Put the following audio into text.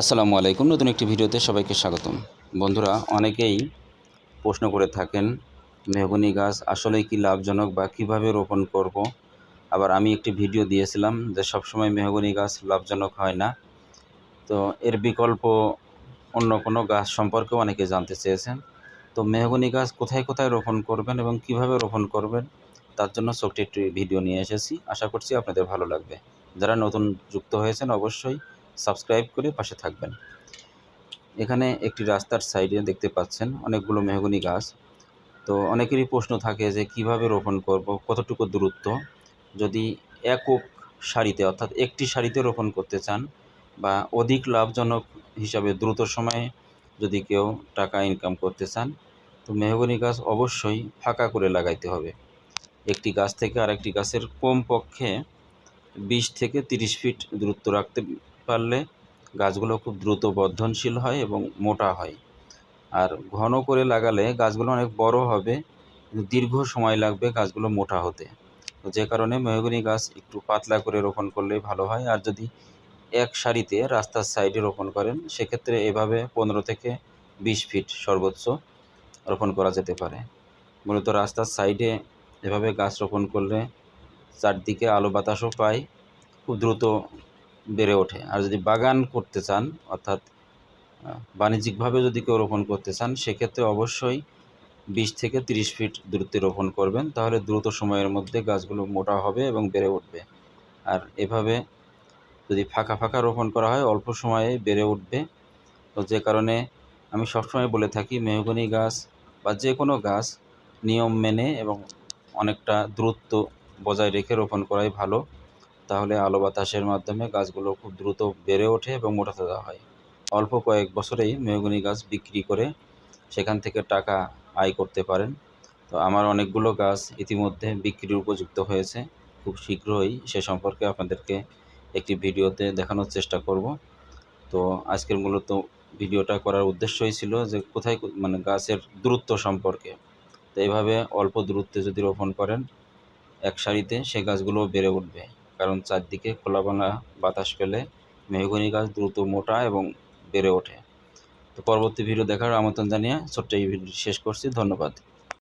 আসসালামু আলাইকুম। নতুন একটি ভিডিওতে সবাইকে স্বাগতম। বন্ধুরা, অনেকেই প্রশ্ন করে থাকেন, মেহগনি গাছ আসলে কি লাভজনক বা কীভাবে রোপণ করব? আবার আমি একটি ভিডিও দিয়েছিলাম যে সবসময় মেহগনি গাছ লাভজনক হয় না। তো এর বিকল্প অন্য কোনো গাছ সম্পর্কেও অনেকে জানতে চেয়েছেন। তো মেহগনি গাছ কোথায় কোথায় রোপণ করবেন এবং কীভাবে রোপণ করবেন, তার জন্য ছোট্ট একটি ভিডিও নিয়ে এসেছি। আশা করছি আপনাদের ভালো লাগবে। যারা নতুন যুক্ত হয়েছেন, অবশ্যই সাবস্ক্রাইব করে পাশে থাকবেন। এখানে একটি রাস্তার সাইডে দেখতে পাচ্ছেন অনেকগুলো মেহগনি গাছ। তো অনেকেরই প্রশ্ন থাকে যে কীভাবে রোপণ করব, কতটুকু দূরত্ব? যদি একক সারিতে, অর্থাৎ একটি সারিতে রোপণ করতে চান বা অধিক লাভজনক হিসাবে দ্রুত সময়ে যদি কেউ টাকা ইনকাম করতে চান, তো মেহগনি গাছ অবশ্যই ফাঁকা করে লাগাইতে হবে। একটি গাছ থেকে আরেকটি গাছের কমপক্ষে বিশ থেকে তিরিশ ফিট দূরত্ব রাখতে পারলে গাছগুলো খুব দ্রুত বর্ধনশীল হয় এবং মোটা হয়। আর ঘন করে লাগালে গাছগুলো অনেক বড় হবে দীর্ঘ সময় লাগবে গাছগুলো মোটা হতে। যে কারণে মেহগনি গাছ একটু পাতলা করে রোপণ করলেই ভালো হয়। আর যদি এক সারিতে রাস্তার সাইডে রোপণ করেন, সেক্ষেত্রে এভাবে পনেরো থেকে বিশ ফিট সর্বোচ্চ রোপণ করা যেতে পারে। মূলত রাস্তার সাইডে এভাবে গাছ রোপণ করলে চারদিকে আলো বাতাসও পায়, খুব দ্রুত বেড়ে ওঠে। আর যদি বাগান করতে চান, অর্থাৎ বাণিজ্যিকভাবে যদি কেউ রোপণ করতে চান, সেক্ষেত্রে অবশ্যই বিশ থেকে তিরিশ ফিট দূরত্বে রোপণ করবেন। তাহলে দ্রুত সময়ের মধ্যে গাছগুলো মোটা হবে এবং বেড়ে উঠবে। আর এভাবে যদি ফাঁকা ফাঁকা রোপণ করা হয়, অল্প সময়ে বেড়ে উঠবে। তো যে কারণে আমি সবসময় বলে থাকি, মেহগনি গাছ বা যে কোনো গাছ নিয়ম মেনে এবং অনেকটা দূরত্ব বজায় রেখে রোপণ করাই ভালো। তাহলে আলো বাতাসের মাধ্যমে গাছগুলো খুব দ্রুত বেড়ে ওঠে এবং মোটা তাজা হয়। অল্প কয়েক বছরেই মেহগনি গাছ বিক্রি করে সেখান থেকে টাকা আয় করতে পারেন। তো আমার অনেকগুলো গাছ ইতিমধ্যে বিক্রির উপযুক্ত হয়েছে। খুব শীঘ্রই সে সম্পর্কে আপনাদেরকে একটি ভিডিওতে দেখানোর চেষ্টা করব। তো আজকের মূলত ভিডিওটা করার উদ্দেশ্যই ছিল যে কোথায় মানে গাছের দূরত্ব সম্পর্কে। তো এইভাবে অল্প দূরত্বে যদি রোপণ করেন, এক সারিতে সে গাছগুলো বেড়ে উঠবে। কারণ চারদিকে খোলাবানা বাতাস পেলে মেহগনি গাছ দ্রুত মোটা এবং বেড়ে ওঠে। তো পরবর্তী ভিডিও দেখার আমন্ত্রণ জানিয়ে ছোট্ট এই ভিডিও শেষ করছি। ধন্যবাদ।